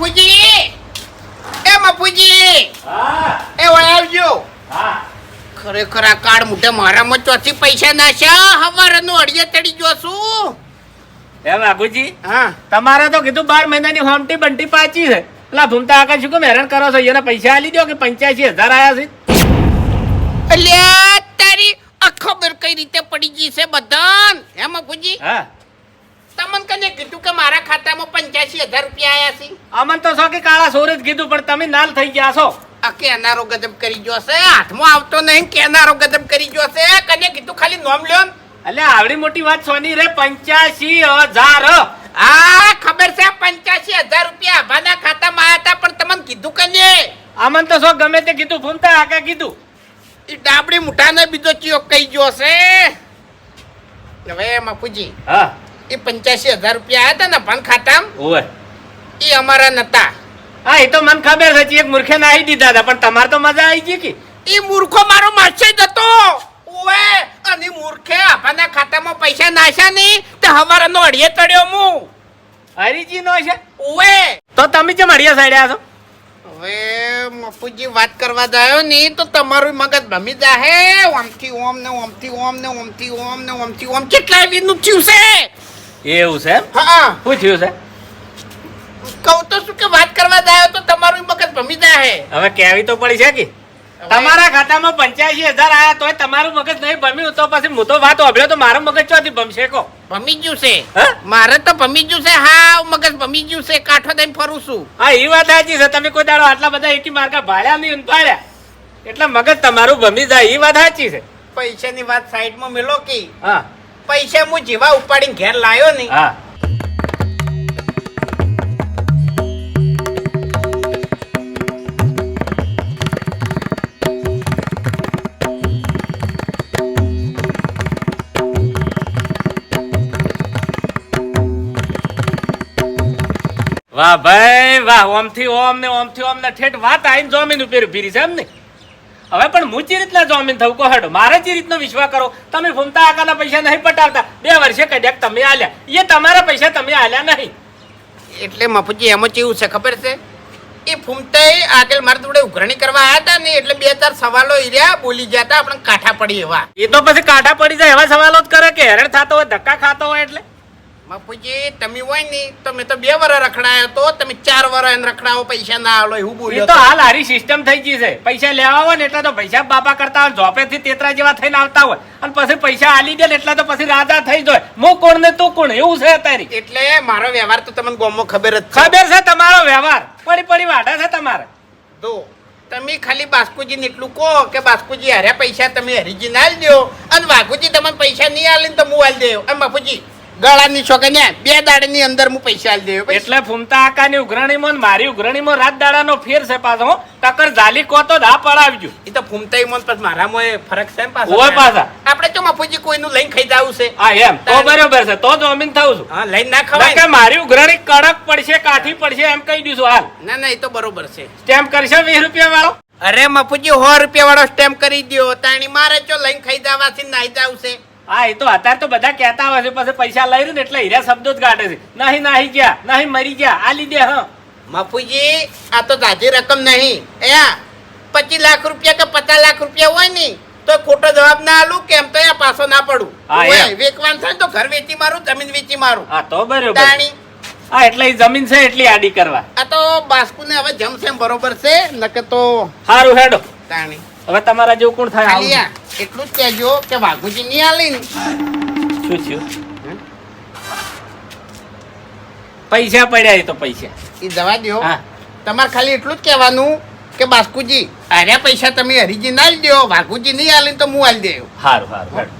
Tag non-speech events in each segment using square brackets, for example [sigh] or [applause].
મફુજી એ હા. એ વળાવજો હા. ખરેખર આ કાર્ડ મોઢે મારામાં ચોથી પૈસા નાખ્યા? હવારનું અડિયે તડી ગયો છું. એ બાપુજી? હા. તમારે તો કીધું બાર મહિનાની હોમટી બંટી પાચી છે. પેલા ભૂમતા આકા શું કેમ હેરાન કરો છો? એને પૈસા આલી દો કે પંચ્યાસી હજાર આવ્યા છે? અલ્યા તારી આ ખબર કઈ રીતે પડી ગઈ છે બધાન? હે બાપુજી? હા. તમને કને કીધું કે મારા ખાતામાં પંચ્યાસી હજાર રૂપિયા આયા છે? અમન તો શો કાળા સોરે જ કીધું પણ તમે નાલ થઈ ગયા છો. આ કેનારો ગજબ કરી ગયો છે? હાથમાં આવતો નહીં કેનારો ગજબ કરી ગયો છે? કને કીધું ખાલી નોમ લ્યો એટલે આવડી મોટી વાત સોની રે પંચ્યાસી હજાર. આ ખબર છે પંચ્યાસી હજાર રૂપિયા આભાના ખાતામાં આયા હતા પણ તમને કીધું કને આમન તો સો ગમે તે કીધું ભૂમતા આકા કીધું. એ ડાબડી મુઠાને બીજો ચિયો કહી ગયો છે. હવે મફુજી. હા. એ પંચ્યાસી હજાર રૂપિયા આયા હતા ને ભાન ખાતામાં ઓય એ અમારા નતા. હા એ તો મને ખબર છે એક મૂર્ખે નાહી દીધા હતા પણ તમારે તો મજા આવી ગઈ કે? એ મૂર્ખો મારો માસે જ હતો. ઓવે અને મૂર્ખે આપણા ખાતામાં પૈસા નાખ્યા નહીં તે હવારનો અડિયે તળ્યો હું હરીજી નો છે? ઓવે. તો તમે કેમ અડિયા સાડ્યા છો? હવે મફુજી વાત કરવા જાયો ને તો તમારું મગજ ભમી જાહે. ઓમથી ઓમ ને ઓમથી ઓમ ને ઓમથી ઓમ ને ઓમથી ઓમ. કેટલા એવીનું થયું છે? એવું છે હા. શું થયું છે? કહું તો શું કે વાત કરવા જાય તો તમારું મગજ ભમી જાય હવે કેવી તો પડી છે કે? તમારા ખાતામાં પંચ્યાસી હજાર આયા તોય તમારું મગજ નહીં ભમ્યું તો પછી હું તો વાત ઓભળ્યો તો મારું મગજ ચોથી ભમશે કો ભમી ગયું છે. હા? મારે તો ભમી ગયું છે હા મગજ ભમી ગયું છે કાંઠો દઈને ફરું છું. હા એ વાત સાચી છે. તમે કોઈ દાડો આટલા બધા એકી માર્કા ભાડ્યા નહીં ભાડ્યા એટલે મગજ તમારું ભમી જાય એ વાત સાચી છે. પૈસાની વાત સાઈડમાં મેલો કે. હા. પૈસા હું જીવા ઉપાડીને ઘેર લાયો ને હા. વાહ ભાઈ, વાહ. ઓમથી ઓમ ને ઓમથી ઓમ ને ઠેઠ વાત આઈને જોમીન ઉપર ઊભી છે એમ ને? હવે પણ હું ચી રીતના જોમીન થવું કહો હેડો મારે ચી રીતનો વિશ્વાસ કરો તમે ફૂમતા આકાના પૈસા નહીં પટાવતા. બે વર્ષે કદાચ તમે આલ્યા. એ તમારા પૈસા તમે આલ્યા નહીં. એટલે મફુજી એમાં કેવું છે ખબર છે? એ ફૂમતાઈ આગળ મારા જોડે ઉઘરણી કરવા આવ્યા હતા ને એટલે બે ચાર સવાલો ઈર્યા બોલી ગયા હતા આપણે કાંઠા પડી એવા. એ તો પછી કાંઠા પડી જાય એવા સવાલો જ કરે કે હેરણ થતો હોય ધક્કા ખાતો હોય એટલે? મફુજી તમે હોય ને તમે તો બે વર રખડાયો તો તમે ચાર વર એને રખડાવો પૈસા ના આલો એવું બોલ્યો તો. હાલ હારી સિસ્ટમ થઈ ગઈ છે. પૈસા લેવા હોય ને એટલે તો પૈસા બાપા કરતા હોય ઝોપેથી તેતરા જેવા થઈને આવતા હોય. અને પછી પૈસા આલી દે ને એટલે તો પછી રાજા થઈ જાય. મો કોણ ને તું કોણ? એવું છે તારી એટલે મારો વ્યવહાર તો તમને ગોમો ખબર જ છે. ખબર છે તમારો વ્યવહાર. પડી પડી વાઢા છે તમારે. તો તમે ખાલી બાસ્કુજીને એટલું કહો કે બાસ્કુજી હાર્યા પૈસા તમે હરીજી ના દો અને વાઘુજી તમને પૈસા નહીં આલે ને તો હું આલી દેવ અને બાપુજી ગળાની છોકરી બે દાડાની અંદર હું પૈસા આલી દેવ એટલે ફૂમતા આકાની ઉઘરાણીમાં ને મારી ઉઘરાણીમાં રાત દાડાનો ફેર છે પાછો હો. ટક્કર જાલી કો તો ધા પડાવજો. એ તો ફૂમતા મન પછી મારામાં એ ફરક છે પાછો. ઓય પાછા. આપણે તો મફુજી કોઈનું લઈને ખાઈ જાવું છે? હા એમ. તો બરોબર છે. તો જમીન થવું છું. હા લઈને ના ખવાય. કે મારી ઉઘરાણી કડક પડશે કાઠી પડશે એમ કહી દઈશું હાલ. ના ના એ તો બરોબર છે. સ્ટેમ્પ કરશે વીસ રૂપિયા વાળો? અરે મફુજી સો રૂપિયા વાળો સ્ટેમ્પ કરી દો તાણી મારે જો લઈને ખાઈ જવાથી નાઈ જાવ છે? હા એ તો અત્યારે તો બધા કહેતા હોય છે પછી પૈસા લઈ રહ્યું ને એટલે હીરા શબ્દો જ કાઢે છે. નહીં નહીં ગયા નહીં મરી ગયા આ લીધે હા. મફુજી આ તો તાજી રકમ નહીં. એયા પચીસ લાખ રૂપિયા કે પચાસ લાખ રૂપિયા હોય ને તો ખોટો જવાબ ના આલું કેમ તો એ પાછો ના પડું. ઓય, થાય તો ઘર વેચી મારું જમીન વેચી મારું. હા તો બરોબર. હા એટલે એ જમીન છે એટલી આડી કરવા. આ તો બાસ્કુને હવે જમશે બરોબર છે નકે તો સારું હેડો. તાણી હવે તમારા જેવું કોણ થાય? એટલું જ કહેજો કે વાઘુજી નહીં આલી શું થયું? પૈસા પડ્યા એ તો પૈસા. એ દવા દ્યો. હા. તમારે ખાલી એટલું જ કહેવાનું કે બાસ્કુજી આર્યા પૈસા તમે હરીજી ના દો વાઘુજી નહીં આલી ને તો હું આલી દેવ સારું સારું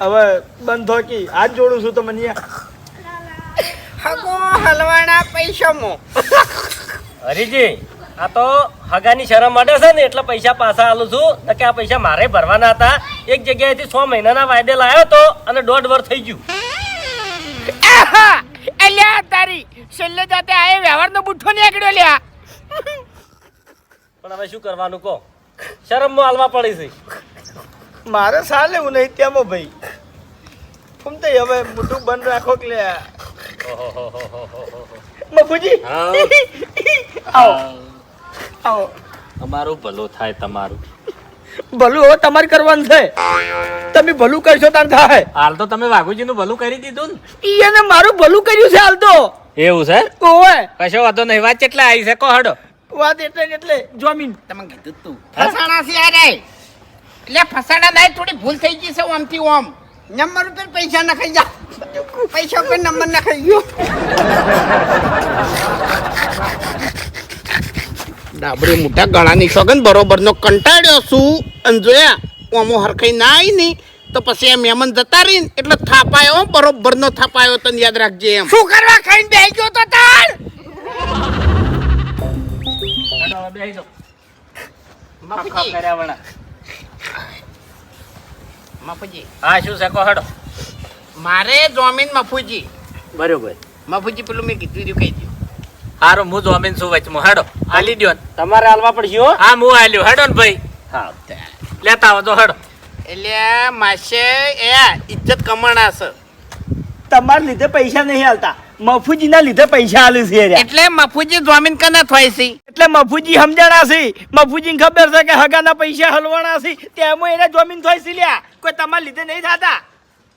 હવે બંધો કી હાથ જોડું છું તો મને હગો હલવાના પૈસામાં. હરીજી આ તો હગાની શરમ માટે છે ને એટલે પૈસા પાછા આલું છું. કે આ પૈસા મારે ભરવાના હતા. એક જગ્યાએથી છ મહિનાના વાયદે લાવ્યો તો અને દોઢ વર્ષ થઈ ગયું. અલ્યા તારી છેલ્લે જાતે આ વ્યવહારનો બુઠ્ઠો નીકળ્યો લ્યા. પણ હવે શું કરવાનું કહો? શરમમાં હાલવા પડી છે. મારે સાલ એવું નહીં ત્યાંમાં ભાઈ. ફૂમતાઈ હવે મોટું બંધ રાખો કે. મફુજી હા. આવો. આવો. અમારું ભલું થાય તમારું. ભલું હવે તમારે કરવાનું છે. તમે ભલું કરશો તાર થાય. હાલ તો તમે વાઘુજીનું ભલું કરી દીધું ને. એને મારું ભલું કર્યું છે હાલ તો. એવું છે? ઓવે. કશો વાંધો નહીં. વાત કેટલા આવી છે? હડો. વાત એટલે એટલે જમીન. તમે કીધું તું. ફસાણા છે અરે એટલે ફસાણા નહીં થોડી ભૂલ થઈ ગઈ છે ઓમથી ઓમ. નંબર ઉપર પૈસા નખાઈ જા. પૈસા ઉપર નંબર નખાઈ ગયો. ડાબડે મોટા ગળાની સોગન બરોબર નો કંટાળ્યો છું. અને જોયા ઓમો હરખાઈ ના. આવી નહીં તો પછી એમ મહેમાન જતા રહી એટલે થાપાયો બરોબર નો થાપાયો તને યાદ રાખજે એમ. શું કરવા ખાઈને બેસી ગયો તો તાર બેસી જાઓ. કર્યા વણા. મફુજી. હા શું છે? કહો હડો. મારે જોમીન મફુજી. બરોબર. મફુજી પેલું મેં કીધું રહ્યું કહી દઉં હારો હું જોમીન છું વચમાં હડો હાલી દ્યો ને. તમારે હાલવા પડશે હો. હા હું હાલ્યો. હડો ને ભાઈ. હા. લેતા આવો તો હડો. એટલે માસે એ ઇજ્જત કમાણા છે. તમારા લીધે પૈસા નહીં હાલતા. મફુજીના લીધે પૈસા હાલે છે એટલે મફુજી જોમીન કના થાય છે? એટલે મફુજી સમજાણા છે. મફુજીને ખબર છે કે હગાના પૈસા હલવાના છે. તેમાં એને જોમીન થોઈ છે લ્યા. કોઈ તમારા લીધે નહીં થતા.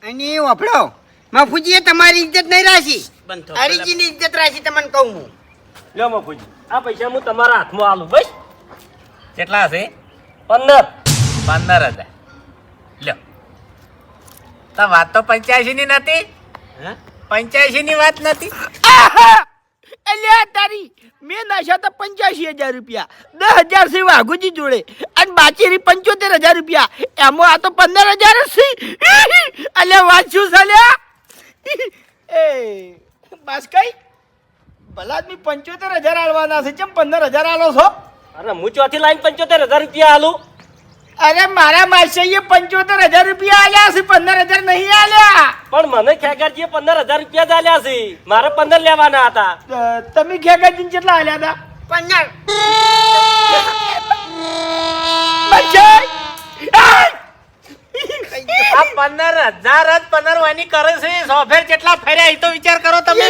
અને વાપરો. મફુજીએ તમારી ઇજ્જત નહીં રાખી. હરીજીની ઇજ્જત રાખી તમને કહું હું. લ્યો મફુજી આ પૈસા હું તમારા હાથમાં આલું બસ. કેટલા હશે? પંદર. પંદર હજાર. લ્યો. તો વાત તો પંચ્યાસી ની નથી. પંચ્યાસી ની વાત નથી. અલ્યા તારી, મેં નાશા તો પંચ્યાસી હજાર રૂપિયા. દસ હજાર છે વાઘુજી જોડે. અને બાકી રહી પંચોતેર હજાર રૂપિયા. એમાં આ તો પંદર હજાર જ છે. અલ્યા વાંચ્યું છે અલ્યા? એ બસ કઈ ભલા આદમી પંચોતેર હજાર આલવાના છે. કેમ પંદર હજાર આલો છો? અરે હું ચોથી લાઈન પંચોતેર હજાર રૂપિયા આલું? અરે મારા માસીએ પંચોતેર હજાર રૂપિયા આલ્યા છે પંદર હજાર નહીં આલ્યા. પણ મને ખેગારજીએ પંદર હજાર રૂપિયા જ આલ્યા છે. મારે પંદર લેવાના હતા. તમે ખેગાજીને કેટલા આલ્યા હતા? પંદર! આ પંદર હજાર જ પંદર વાની કરે છે. સોફેર કેટલા ફેર્યા એ તો વિચાર કરો તમે.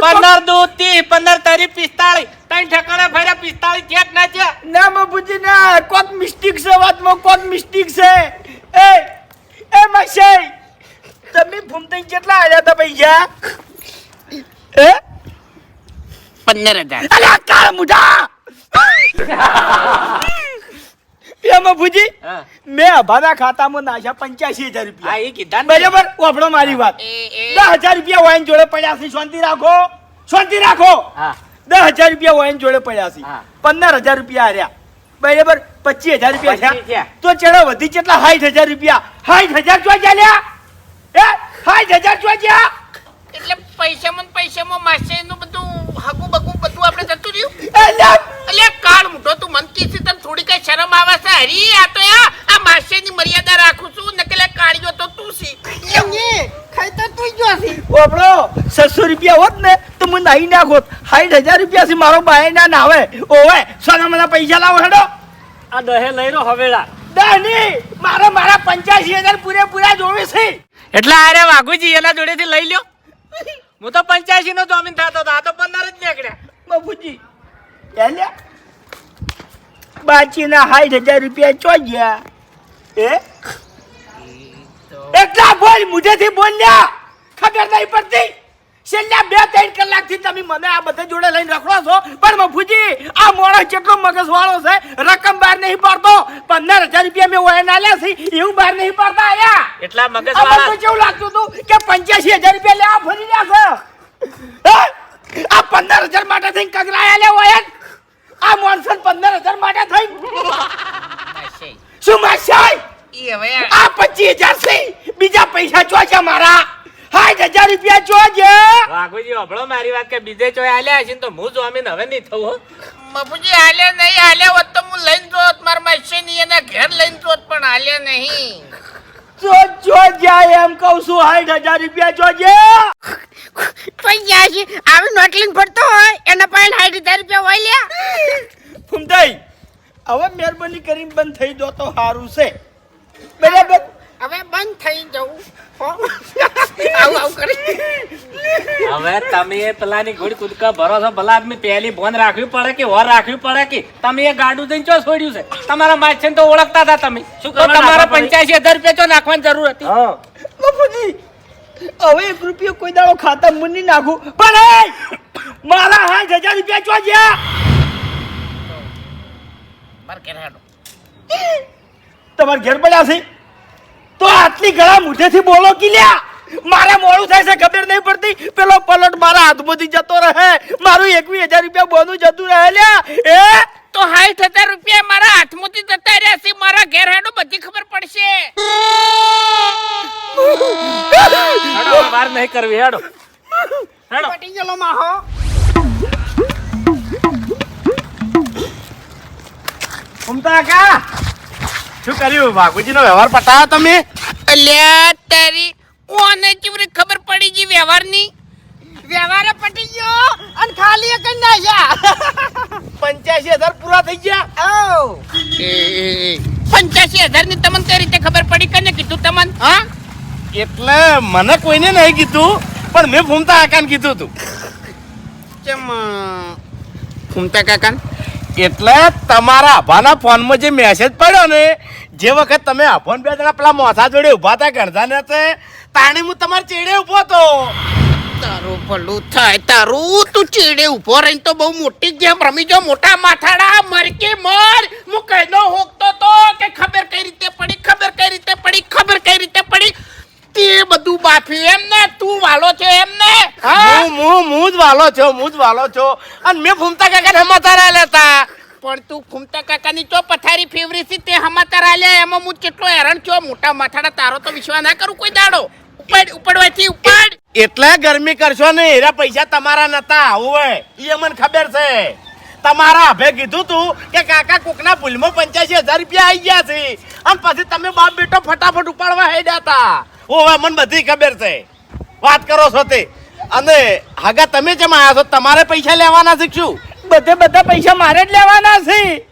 પંદર દૂધ ત્રીસ પંદર તરી પિસ્તાળી. ત્રણ ઠેકાણે ફર્યા પિસ્તાળી ચેક ના છે ના બાપુજી ના કોક મિસ્ટેક છે વાતમાં કોક મિસ્ટેક છે. એ એ માસી તમે ફૂમતાઈ કેટલા આયા હતા પૈસા? એ પંદર હજાર. અલા કાળ મુઢા! [laughs] એ બાપુજી મેં અભાના ખાતામાં નાખ્યા પંચ્યાસી હજાર રૂપિયા. એ કીધા બરાબર? વાપરો મારી વાત. દસ હજાર રૂપિયા વાઈન જોડે પડ્યા છે શાંતિ રાખો. શાંતિ રાખો. દસ હજાર રૂપિયા વાઈન જોડે પડ્યા છે. પંદર હજાર રૂપિયા હાર્યા બરાબર? પચીસ હજાર રૂપિયા થયા. તો ચેડા વધી કેટલા સાઠ હજાર રૂપિયા? સાઠ હજાર ચો ચાલ્યા? એ સાઠ હજાર ચો જ્યાં એટલે પૈસામાં ને પૈસામાં માસે નું બધું હાગું બગું બધું આપણે જતું રહ્યું અલ્યા, એટલે કાળ મોટો તું મન કીધી તને થોડી કઈ શરમ આવે છે હરી આ તો યા આ માસેની મર્યાદા રાખું છું નકલે કાળીઓ તો તું સી એમને ખાઈ તો તું જ જોશી છસો રૂપિયા હોત ને તો હું નાહી નાખોત. સાઠ હજાર રૂપિયા છે મારો બાય ના નાવે. ઓવે સોના મને પૈસા લાવો હેડો. આ દહે લઈ લો હવેડા દહની મારે મારા પંચ્યાસી હજાર પૂરેપૂરા જોવે છે. એટલે અરે વાઘુજી એના જોડેથી લઈ લ્યો. હું તો પંચ્યાસી નો જોમીન થતો હતો આ તો પંદર જ નીકળ્યા. બાપુજી બાચી બાચીના સાઠ હજાર રૂપિયા ચો ગયા? એ એટલા બોલ મુજેથી બોલ્યા ખબર નહીં પડતી. છેલ્લા બે ત્રણ કલાકથી તમે મને આ બધા જોડે લઈને રખડો છો. પણ મફુજી આ મોણસ કેટલો મગજ વાળો છે. રકમ બહાર નહીં પાડતો. પંદર હજાર રૂપિયા મેં વયન આલ્યા છે. એવું બહાર નહીં પાડતા આયા. એટલા મગજ વાળા કેવું લાગતું હતું કે પંચ્યાસી હજાર રૂપિયા લેવા ફરી રહ્યા છે? આ પંદર હજાર માટે થઈ કગરાયા લે વયન આ મોનસન પંદર હજાર માટે થઈ શું માસાઈ આ પચીસ હજાર છે. બીજા પૈસા ચોચ્યા છે મારા. સાઠ હજાર રૂપિયા જોજે છે વાઘુજી અભળો મારી વાત કે બીજે ચોય આલ્યા હશે ને તો હું જોમીન હવે નહીં થવું બાપુજી મફુજી નહીં હાલે હોત તો હું લઈને જોત માર માસેની એના ઘેર લઈને જોત પણ હાલે નહીં. જો જો જાય એમ કહું છું સાઠ હજાર રૂપિયા ચો છે પંચ્યાસી આવી નોટ લઈને ફરતો હોય એના પાસે હાઈ હજાર રૂપિયા હોય લ્યા. ફૂમતાઈ હવે મહેરબાની કરીને બંધ થઈ જો તો સારું છે. બરાબર? હવે બંધ થઈ જવું? આવું આવું કરી. હવે તમે પેલાની ઘોડી કુદકા ભરો છો ભલા આદમી પહેલી બોન રાખવી પડે કે વર રાખવી પડે કે? તમે એ ગાડું જઈને ચો છોડ્યું છે? તમારા માછન તો ઓળખતા હતા તમે. શું કરો તમારા પંચ્યાસી હજાર રૂપિયા ચો નાખવાની જરૂર હતી? બાપુજી હવે એક રૂપિયો કોઈ દાડો ખાતા મુની નાખું. પણ એ મારા હાથ હજાર રૂપિયા ચો જ્યાં તમારે ઘેર પડ્યા છે? તો આટલી ગળા મુઠેથી બોલો કિલ્યા. મારે મોડું થાય છે ખબર નહીં પડતી. પેલો પલટ મારા હાથમાંથી જતો રહે. મારું એકવીસ હજાર રૂપિયા બોનું જતું રહે લ્યા. એ? તો સાઠ હજાર રૂપિયા મારા હાથમાંથી જતા રહ્યા છે. મારા ઘેર હેડો બધી ખબર પડશે. હેડો, વાર નહીં કરવી હેડો. હેડો. પટી ગયેલો માહો. ઉમતા કા શું કર્યું? બાપુજીનો વ્યવહાર પટાયો તમે? અલ્યા તારી ઓને ચીવરી ખબર પડી ગઈ વ્યવહારની? વ્યવહાર પટી ગયો અને ખાલી એક જ નાખ્યા. પંચ્યાસી હજાર પૂરા થઈ ગયા? પંચ્યાસી હજારની તમને કઈ રીતે ખબર પડી કને કીધું તમને? હા? એટલે મને કોઈને નહીં કીધું પણ મેં ફૂમતા કાકાને કીધું હતું. કેમ ફૂમતા કાકા એટલે તમારા આભાના ફોનમાં જે મેસેજ પડ્યો ને, જે વખત તમે આભાન બે જણા પેલા મોથા જોડે ઊભા હતા, ગણધા ને તે, તાણે હું તમારા ચેડે ઊભો હતો તારું ભલું થાય, તારું તું ચેડે ઊભો રહીને તો બહુ મોટી ગેમ રમી જો મોટા માથાડા, મર કે મર. હું કહેલો હોકતો તો કે ખબર કઈ રીતે પડી, ખબર કઈ રીતે પડી, ખબર કઈ રીતે પડી. તે બધું બાફી એમ ને તું વાલો છે એમ ને હા હું હું જ વાલો છો હું જ વાલો છો. અને મેં ફૂમતા કાકાને હમાતા લેતા પણ તું ફૂમતા કાકાની ચો પથારી ફેવરી છે તે હમાતા આલ્યા? એમાં હું કેટલો હેરાન છો મોટા માથાડા તારો તો વિશ્વાસ ના કરું કોઈ દાડો. ઉપડ ઉપડવાથી ઉપડ. એટલે ગરમી કરશો ને એરા પૈસા તમારા નતા હોવે એ મને ખબર છે. તમારા અભે કીધું તું કે કાકા કોકના ભૂલમાં પંચ્યાસી હજાર રૂપિયા આવી ગયા છે. અને પછી તમે બાપ બેટો ફટાફટ ઉપાડવા હેડ્યા હતા. ઓવે મને બધી ખબર છે. વાત કરો છો તે. અને હગા તમે જેમ આવ્યા છો? તમારે પૈસા લેવાના શીખશું બધે બધા પૈસા મારે જ લેવાના છે.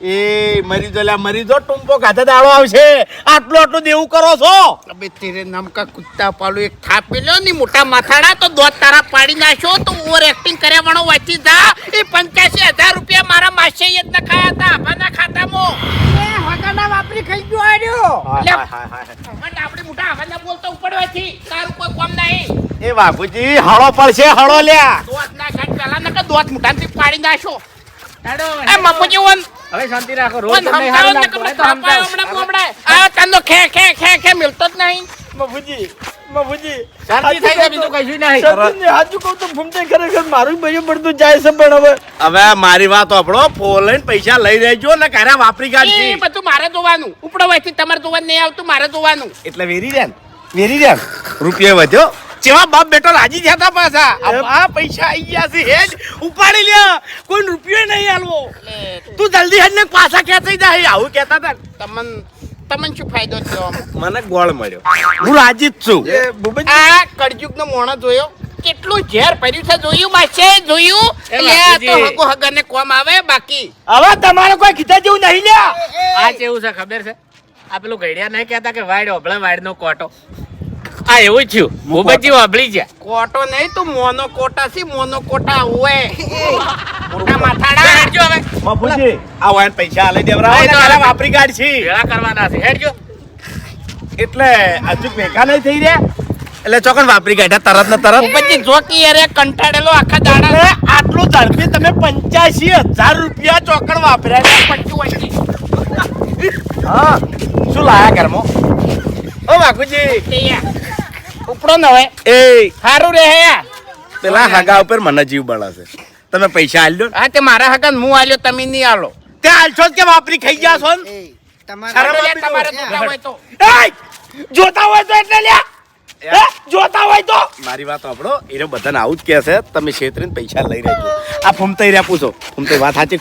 એ મરી જો લ્યા મરી જો ટૂંપો ખાતે દાડો આવશે. આટલું આટલું દેવું કરો છો? અબે તેરે નામ કા કુત્તા પાલો એક થાપી લ્યો ની મોટા માથાડા તો દોત તારા પાડી નાખ્યો તો ઓવર એક્ટિંગ કર્યા વણો વાંચી જા. એ પંચ્યાસી હજાર રૂપિયા મારા માસે જ ન ખાયા હતા આભાના ખાતામાં. એ હગાડા વાપરી ખાઈ ગયો આડ્યો પણ આપણે મોટા આભાના બોલતો ઉપડવાથી તારું કોઈ કામ નહીં. એ બાપુજી હળો પડશે હળો લ્યા. દોત ના ખાટ પેલા ના દોત મોટાથી પાડી નાખ્યો એ મપુજી વન હવે શાંતિ રાખો રોજ તમને હમતાવો હારું ને લાગતું કમળે હોય તો હમણાં હમણાં આ તને ખે ખે ખે ખે મિલતો જ નહીં. બાપુજી બાપુજી શાંતિ થઈ જાય બીજું કશું નહીં. સચિનને હાચું કહું તો ફૂમતે ખરેખર મારું ભાઈઓ પડતું જાય છે પણ હવે. હવે મારી વાત આપણો ફોન લઈને પૈસા લઈ રહેજો ને કારા વાપરી એ બધું મારે જોવાનું ઉપડવાથી તમારે જોવાનું નહીં આવતું મારે જોવાનું એટલે વેરી રેન વેરી રેન રૂપિયા વધ્યો. જેવા બાપ બેટો રાજી થયા હતા પાછા. આ પૈસા આવી ગયા છે હેજ. ઉપાડી લ્યા કોઈ રૂપિયો નહીં આલવો. તું જલ્દી હેજ ને પાછા થઈ જાય આવું કહેતા હતા. તમન તમને શું ફાયદો થયો મને ગોળ મળ્યો. હું રાજી જ છું. આ કળજુગ નો મોણો જોયો. કેટલું ઝેર પડ્યું છે જોયું? માસે જોયું? એટલે આ તો હકો હગો હગરને કોમ આવે બાકી? હવે તમારે કોઈ કીધા જેવું નહીં લ્યા. આ કેવું છે ખબર છે? આ પેલું ઘડિયા નહીં કહેતા કે વાડ ઓબળે વાડ નો કોટો. આ એવું જ થયું ભૂપતજી ઓબળી ગયા. કોટો નહીં તું મોનો કોટા સી મોનો કોટા હોય મોટા માથાડા. હેડજો હવે. બાપુજી આ પૈસા આલી દેવરા હા, એ તો હાલે. વાપરી કાઢશી કરવાના છે. હેડજો એટલે હજુ ભેગા નહીં થઈ રહ્યા? એટલે ચોકન વાપરી કાઢ્યા તરત ને તરત? પછી જોકી અરે કંટાળેલો આખા દાડા. આટલું ઝડપી તમે પંચ્યાસી હજાર રૂપિયા ચોકડ વાપર્યા છે. હા શું લાયા ઘરમાં? ઓ બાપુજી. ઉપડો ન હોય એ સારું રહે યાર પેલા હાગા ઉપર મને જીવ બળાશે. તમે પૈસા આલ્યો હા તે મારા હગન હું આલ્યો તમે નહીં આલો. ત્યાં આલશો કે વાપરી ખાઈ ગયા છો જોતા હોય તો. જોતા હોય તો એટલે લ્યા. જોતા હોય તો. મારી વાત આપણો એ બધાને આવું જ કહે છે તમે છેતરીને પૈસા લઈ રહેજો આ ફૂમતાઈ રહ્યા પૂછો. ફૂમતાઈ વાત સાચી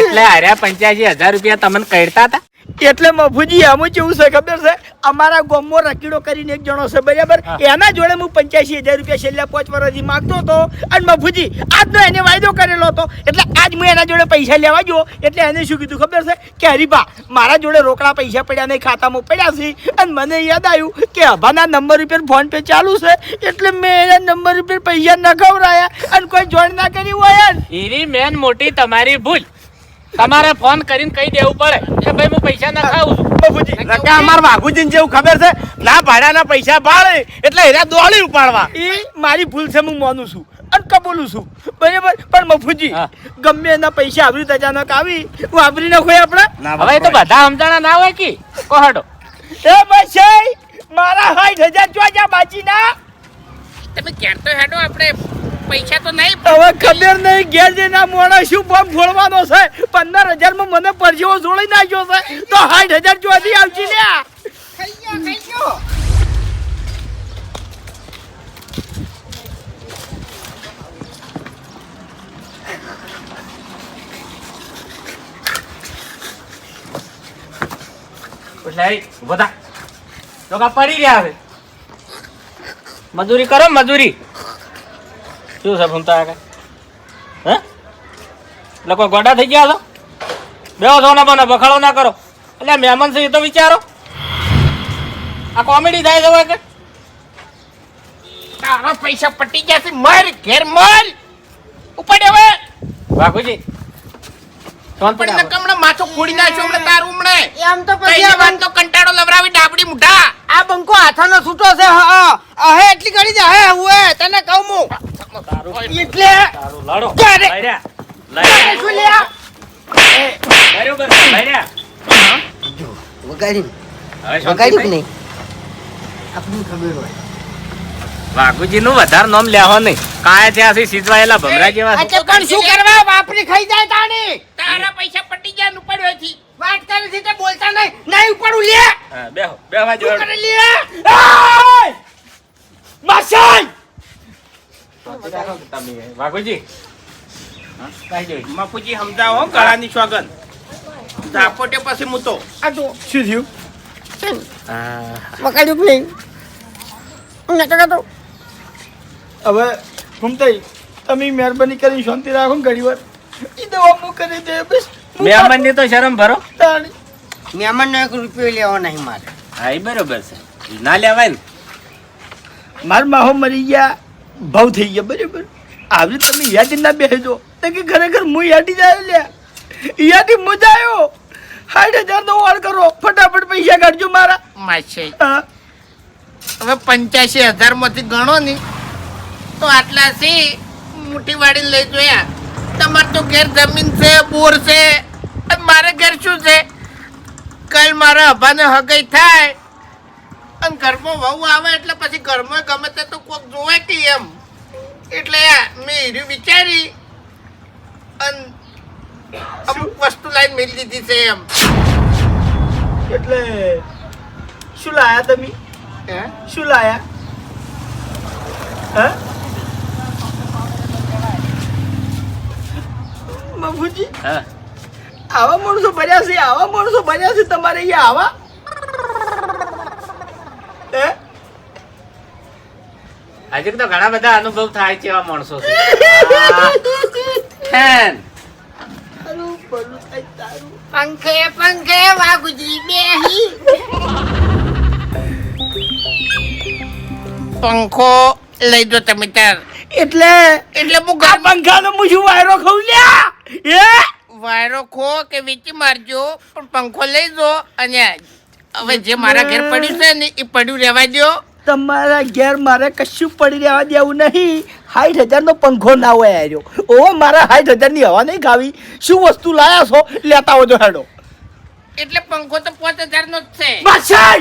એટલે હાર્યા પંચ્યાસી હજાર રૂપિયા તમને કહેતા હતા? એટલે મફુજી આમ કેવું છે ખબર છે? અમારા ગામમાં રકીડો કરીને એક જણો છે બરાબર? એના જોડે હું પંચ્યાસી હજાર રૂપિયા છેલ્લા પાંચ વર્ષથી માગતો હતો. અને મફુજી આજનો એને વાયદો કરેલો હતો. એટલે આજ હું એના જોડે પૈસા લેવા ગયો. એટલે એને શું કીધું ખબર છે? કે હરીભા મારા જોડે રોકડા પૈસા પડ્યા નહીં ખાતામાં પડ્યા છે. અને મને યાદ આવ્યું કે અભાના નંબર ઉપર ફોન પે ચાલુ છે. એટલે મેં એના નંબર ઉપર પૈસા ન ખવડાયા. અને કોઈ જોડ ના કરી હોય હીરી મેન મોટી તમારી ભૂલ. તમારે ફોન કરીને કહી દેવું પડે. કે ભાઈ હું પૈસા ના ખાઉં છું. મફુજી રકા અમાર વાઘુજીને જેવું ખબર છે ના ભાડાના પૈસા ભાડે એટલે હીરા દોડી ઉપાડવા. એ મારી ભૂલ છે હું માનું છું અને કબૂલું છું. બરાબર? પણ મફુજી હા. ગમે એના પૈસા આવી અચાનક આવી વાપરી નાખો આપણે? હવે તો બધા સમજાણા ના હોય કે? કોહડો એ બસાઈ મારા હાઈટ હજાર ચોજા બાજી ના તમે ક્યાં તો હેડો આપણે. પૈસા તો નહીં હવે ખબર નહીં ઘેર જઈને મોડા શું ફોર્મ ફોડવાનો છે? પંદર હજારમાં મને પરજીવો જોડી નાખ્યો છે. તો સાઠ હજાર ચોથી આવશે ને પડી રહ્યા હવે? મજૂરી કરો મજૂરી. શું છે ભૂમતા આગળ? હે? એટલે કોઈ ગોડા થઈ ગયા છો? બેહો છો ના બને બખાડો ના કરો. એટલે મહેમાન છે એ તો વિચારો. આ કોમેડી થાય છે કે તારા પૈસા પટી જશે મર ઘેર મર. ઉપડે હવે. બાપુજી શાંત પણ નકમણે માથું ફોડી નાખ્યો હમણાં તારું એમ તો કઈ વાત તો કંટાળો લવરાવી ડાબડી મુઢા. આ બંકો હાથાનો છૂટો છે અહે એટલી કરી દે હે હુએ તને કહું હું. એટલે લાડો. બરોબર વગાડી? નહીં? ખબર હોય. વાઘુજી નું વધારે નામ લેવા નહીં. કાય ત્યાંથી સીધવાયેલા ભમરા જેવા છે. પણ શું કરવા? વાપરી ખાઈ જાય તાણી. તારા પૈસા પટી ગયા નું પડ્યો અહીંથી. વાત કરે છે તે બોલતા નહીં. નહીં ઉપડું લે. બેહો બેહવા જોડ કરે લે! માસાઈ વાઘુજી. મફુજી સમજાવો ગળાની સોગન ઝાપોટે પછી મૂતો. આ જો. શું થયું? નહીં? નતો હવે ઘૂમતાઈ તમે મહેરબાની કરી શાંતિ રાખો ને ઘડી વાર એ દવા હું કરી દે બસ. હું મહેમાનની તો શરમ ભરો. મહેમાન નો એક રૂપિયો લેવો નહીં મારે. હા એ બરોબર છે. ના લેવાય ને. માર માહો મરી ગયા. ભાવ થઈ ગયા બરાબર? આવી તમે યાદી ના બેસજો. તો કે ખરેખર હું યાદી જાય લ્યા. યાદી આવ્યો સાઠ હજાર નો વાર કરો. ફટાફટ પૈસા કાઢજો મારા. માસે. હવે પંચ્યાસી હજારમાંથી ગણો ની તો આટલા છે મુઠ્ઠી વાળીને લઈ જોયા. તમાર તો ઘેર જમીન છે બોર છે. મારે ઘેર શું છે? કાલ મારા હભાને હગાઈ થાય અને ઘરમાં વહુ આવે એટલે પછી ઘરમાં ગમે તે તો કોક જોવે કે એમ. એટલે મેં હીરું વિચારી અને અમુક વસ્તુ લાઈન મેળવી દીધી છે એમ. એટલે શું લાયા તમે? હે? શું લાયા? હા? બાપુજી હા. આવા માણસો બન્યા છે આવા માણસો બન્યા છે તમારે અહીંયા આવા હે હજી તો ઘણા બધા અનુભવ થાય છે એવા માણસો છે. [laughs] તારું પંખે પંખે વાગુજી બેહી. પંખો લઈ દો તમે તાર. એટલે? એટલે હું આ ઘર પંખાનો હું શું વાયરો ખાઉં લ્યા? એ વાયરો ખો કે વેચી મારજો પણ પંખો લઈ દો અને હવે જે મારા ઘેર પડ્યું છે ને એ પડ્યું રહેવા દો તમારા ઘેર મારે કશું પડી રહેવા દેવું નહીં. સાઠ હજારનો પંખો ના હોય આવ્યો ઓ મારા સાઠ હજારની હવા નહીં ખાવી. શું વસ્તુ લાયા છો? લેતા હોજો હેડો. એટલે પંખો તો પાંચ હજારનો જ છે. બાદશાહ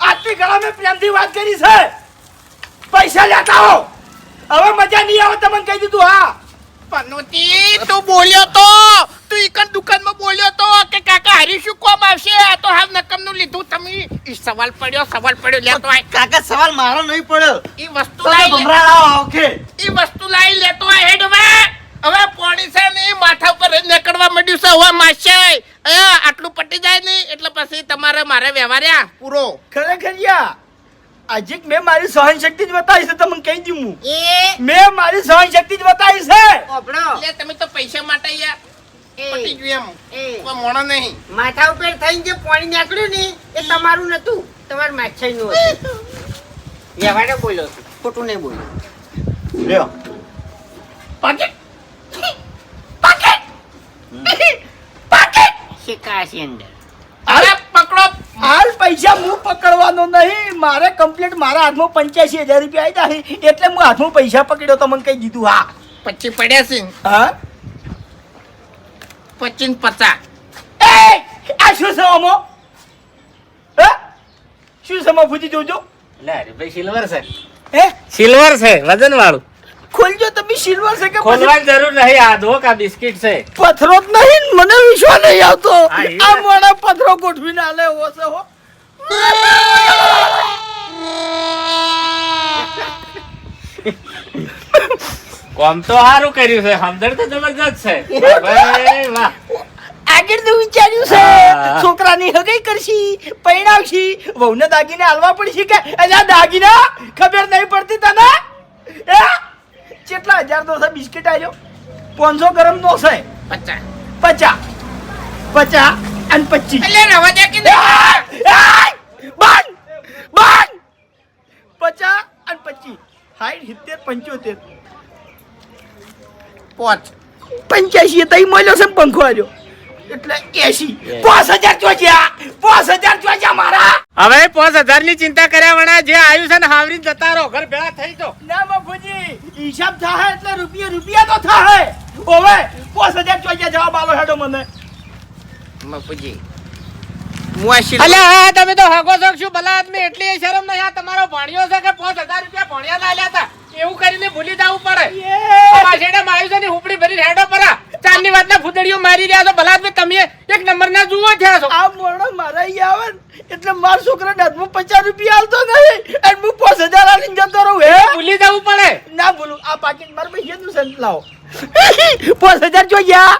આટલી ગળા મેં પ્રેમથી વાત કરી છે. પૈસા લેતા હો હવે મજા નહીં આવે તમને કહી દીધું હા. પનોતી તું બોલ્યો તો. તું એકન દુકાનમાં બોલ્યો તો કે કાકા હરી શું કોમ આવશે? આ તો હાલ નકમનું લીધું. તમે ઈ સવાલ પડ્યો સવાલ પડ્યો. લેતો આય. કાકા સવાલ મારો નહીં પડ્યો. ઈ વસ્તુ લાઈ લે. ઓકે ઈ વસ્તુ લાઈ લેતો આ હેડ હવે. હવે પોણી છે ને માથા ઉપર નીકળવા માંડ્યું છે. હવે માસે એ આટલું પટી જાય નહીં એટલે પછી તમારે મારે વ્યવહાર્યા પૂરો. ખરેખર યા? આજે મેં મારી સહન શક્તિ જ બતાવી છે તમને કહી દઉં હું. એ? મેં મારી સહન શક્તિ જ બતાવી છે. ઓપડો એટલે તમે તો પૈસા માટે યાર. પટી ગયું એમ. કોઈ મોણો નહીં. માથા ઉપર થઈને જે પાણી નીકળ્યું ને એ તમારું નતું તમારું માછાઈનું હતું. વ્યવહારે બોલ્યો છું. ખોટું નહીં બોલ્યો. લ્યો. શિકાશી અંદર. અરે પકડો. હાલ પૈસા હું પકડવાનો નહીં. મારે કમ્પ્લીટ મારા હાથમાં પંચ્યાસી હજાર રૂપિયા આવ્યા જાય એટલે હું હાથમાં પૈસા પકડ્યો તો મને કહી દીધું હા. પછી પડ્યા છે. હા? પચીસ ને પચાસ. એ આ શું છે આમાં? હે? શું સમો ફૂજી જોજો. એટલે સિલ્વર છે. હે? સિલ્વર છે વજન વાળું ખોલજો તમે સિલ્વર છે કે ખોલવાની જરૂર નહીં આ ધોક આ બિસ્કિટ છે. પથરો જ નહીં મને વિશ્વાસ નહીં આવતો. આ મોડા પથરો ગોઠવીને આલે હો છે હો. કોમ તો સારું કર્યું છે સમજણ તો જબરજસ્ત છે. ભાઈ વાહ. આગળ તો વિચાર્યું છે છોકરાની હગાઈ કરશી પૈણાવશી વહુને દાગીને હાલવા પડશે કે? અલ્યા દાગીના ખબર નહીં પડતી તને? કેટલા હજાર નો છે? બિસ્કિટ આવ્યો પાંચસો ગ્રામ નો છે. પચાસ. પચા પચા અને પચીસ. એટલે રવા દે કે નહીં? બંધ! બંધ! પચા અને પચીસ. સાઠ સિત્તેર પંચોતેર. પોચ. પંચ્યાસી તઈ મળ્યો છે પંખો આવ્યો એટલે એસી પાંચ હજાર ચોચ્યા. પાંચ હજાર ચોચ્યા મારા. હવે પાંચ હજારની ચિંતા કર્યા વણા જે આવ્યું છે ને હાવરી જતા રહો ઘર ભેળા થઈ જો ના બાપુજી હિસાબ થાય એટલે રૂપિયા રૂપિયા તો થાય ઓવે પાંચ હજાર ચોચ્યા જવાબ આલો હેડો મને. બાપુજી અલ્યા હા તમે તો હગો છો શું? ભલા આદમી એટલી શરમ નહીં. આ તમારો ભણ્યો છે કે પાંચ હજાર રૂપિયા ભણ્યા ના લ્યા હતા? એવું કરીને ભૂલી જવું પડે. પાછેડા માર્યું છે ને હુપડી ભરી હેડો પરા. ચાંદની વાતના ફૂદડીઓ મારી રહ્યા છો. ભલા આદમી તમે એક નંબર ના જુઓ થયા છો. આ મોડો મારા આવે ને એટલે માર છોકરા દાંતમાં પચાસ રૂપિયા આલતો નહીં અને હું પાંચ હજાર આલીને જતો રહું હે? ભૂલી જવું પડે. ના ભૂલું. આ પાકીટ મારા પૈસા નું સંત લાવો. [laughs] પાંચ હજાર જોયા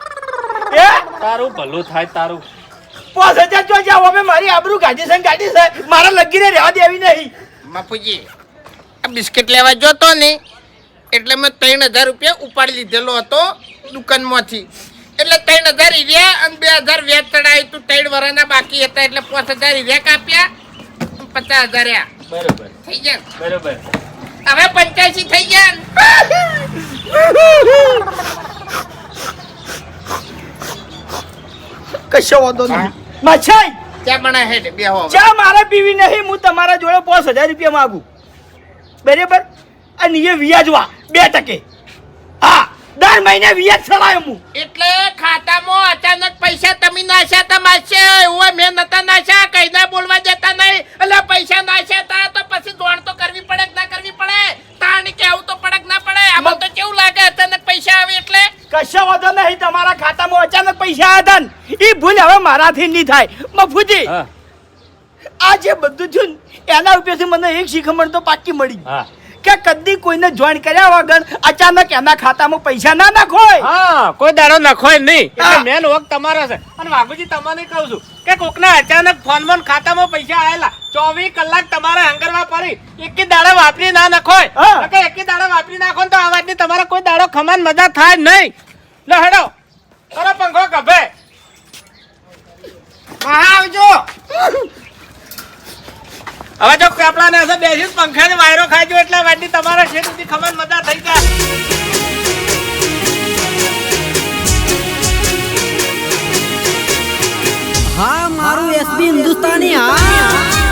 હે? તારું ભલું થાય તારું. પાંચ હજાર જોયા હવે મારી આબરૂ ગાડી છે ને ગાડી છે. મારા લગીને રહેવા દેવી નહીં. મફુજી આ બિસ્કિટ લેવા જોતો ને એટલે મેં ત્રણ હજાર રૂપિયા ઉપાડી લીધેલો હતો દુકાનમાંથી. એટલે ત્રણ હજાર રહ્યા અને બે હજાર વ્યાજ ચડાવ્યું તું ત્રણ વર્ષના બાકી હતા એટલે પાંચ હજાર રહ્યા કાપ્યા પચાસ હજાર રહ્યા બરોબર. થઈ ગયા? બરોબર. હવે પંચ્યાસી થઈ ગયા કશો વાંધો નહીં. મચાઈ ત્યાં પણ હેડ બે હો ચા મારા પીવી નહીં હું તમારા જોડે પાંચ હજાર રૂપિયા માંગુ. બરાબર? અને એ વ્યાજવા બે ટકે. દર મહિને વ્યાજ ચડાયો હું. એટલે ખાતામાં અચાનક પૈસા તમે નાશ્યા તા માસે ઓય મેં નતા નાશ્યા કઈ ના બોલવા દેતા નહીં. એટલે પૈસા નાશ્યા તા તો પછી દોડ તો કરવી પડે કે ના કરવી પડે? તાણ કેવું તો પડે કે ના પડે? આમાં તો કેવું લાગે અચાનક પૈસા આવે એટલે? કશો વાંધો નહીં તમારા ખાતામાં અચાનક પૈસા આવ્યા હતા એ ભૂલ હવે મારાથી નહીં થાય. મફુજી આ જે બધું થયું ને એના ઉપરથી મને એક શીખમણ તો પાકી મળી. હા. કે કદી કોઈને જોઈન કર્યા વગર અચાનક એના ખાતામાં પૈસા ના નાખોય. હા કોઈ દાડો નખોય નહીં. એટલે મેન વર્ક તમારો છે. અને વાઘુજી તમને કહું છું કે કોકના અચાનક ફોન મોન ખાતામાં પૈસા આવેલા ચોવીસ કલાક તમારે હંગરવા પડી. એક દાડા વાપરી ના નખોય. હા. નકર દાડા વાપરી નાખો તો આ વાતની તમારે કોઈ દાડો ખમાન મજા થાય નહીં. લો હેડો. કરો પંખો કભે આવજો. હવે જો કાપડા ને હશે બેસી પંખા ને વાયરો ખાજો એટલે વાડી તમારા શેર સુધી ખબર મજા થઈ જાય. હા, મારું એસબી હિન્દુસ્તાની, હા.